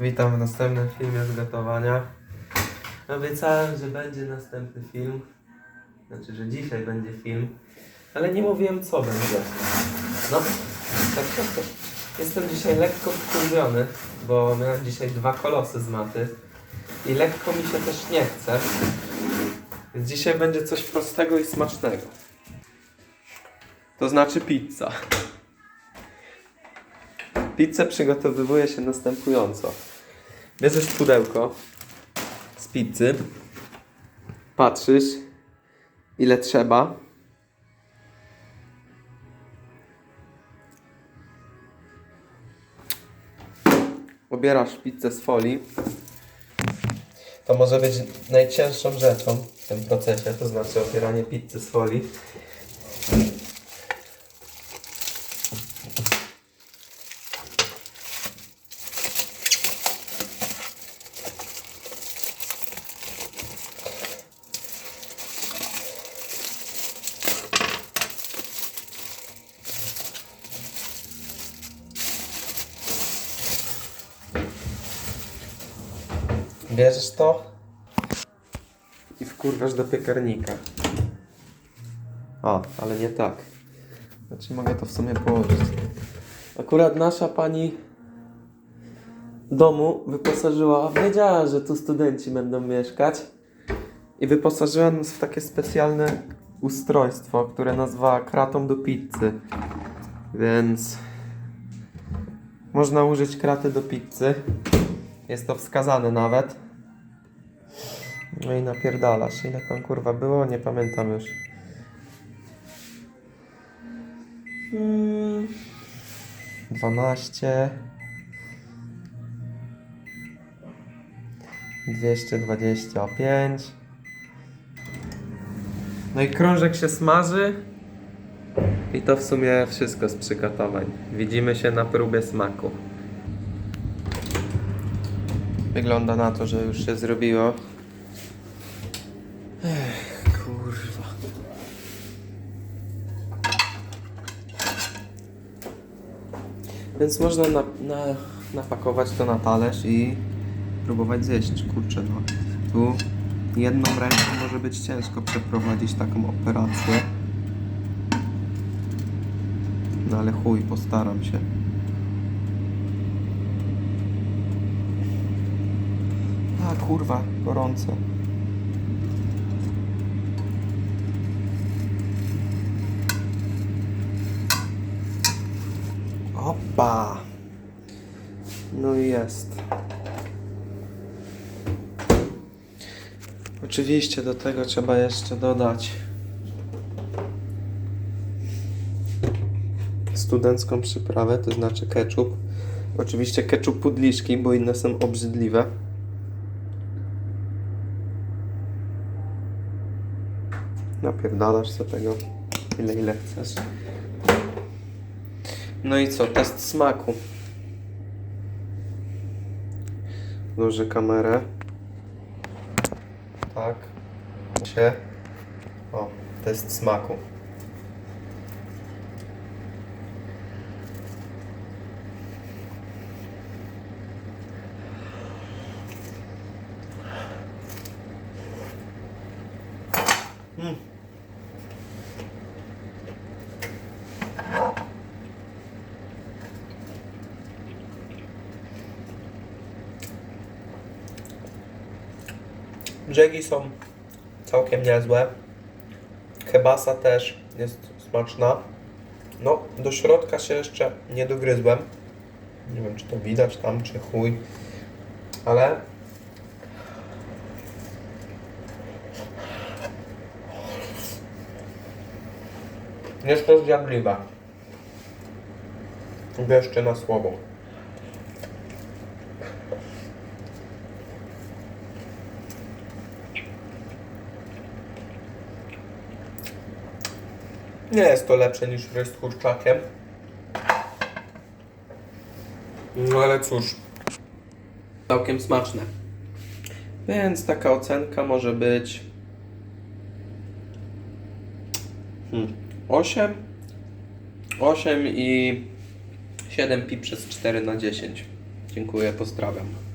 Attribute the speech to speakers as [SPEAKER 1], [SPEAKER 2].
[SPEAKER 1] Witam w następnym filmie z gotowania. Obiecałem, że będzie następny film. Znaczy, że dzisiaj będzie film. Ale nie mówiłem co będzie. No, tak prosto. Jestem dzisiaj lekko wkurwiony, bo miałem dzisiaj dwa kolosy z maty. I lekko mi się też nie chce. Więc dzisiaj będzie coś prostego i smacznego. To znaczy pizza. Pizzę przygotowywuje się następująco. Bierzesz pudełko z pizzy, patrzysz ile trzeba. Obierasz pizzę z folii. To może być najcięższą rzeczą w tym procesie, to znaczy opieranie pizzy z folii. Bierzesz to i wkurwasz do piekarnika. O, ale nie tak. Znaczy mogę to w sumie położyć. Akurat nasza pani domu wyposażyła, wiedziała, że tu studenci będą mieszkać i wyposażyła nas w takie specjalne ustrojstwo, które nazwała kratą do pizzy. Więc można użyć kraty do pizzy. Jest to wskazane nawet. No i napierdalasz. Ile tam kurwa było? Nie pamiętam już. Mm. 12 225 No i krążek się smaży i to w sumie wszystko z przygotowań. Widzimy się na próbie smaku. Wygląda na to, że już się zrobiło. Ech, kurwa. Więc można na, na, napakować to na talerz i próbować zjeść. Kurczę, no. Tu jedną ręką może być ciężko przeprowadzić taką operację. No ale chuj, postaram się. A kurwa, gorące. Opa! No i jest. Oczywiście do tego trzeba jeszcze dodać studencką przyprawę, to znaczy ketchup. Oczywiście ketchup pudliszki, bo inne są obrzydliwe. Napierdalasz sobie tego ile ile chcesz. No i co? Test smaku. Duży kamerę. Tak. Się. O, test smaku. Brzegi są całkiem niezłe. Kebasa też jest smaczna. No, do środka się jeszcze nie dogryzłem. Nie wiem, czy to widać tam, czy chuj. Ale... Jest to zjadliwe. Wierzcie na słowo. Nie jest to lepsze niż ryż z kurczakiem. No ale cóż. Całkiem smaczne. Więc taka ocenka może być hmm, 8 8 i 7 pi przez 4 na 10.
[SPEAKER 2] Dziękuję, pozdrawiam.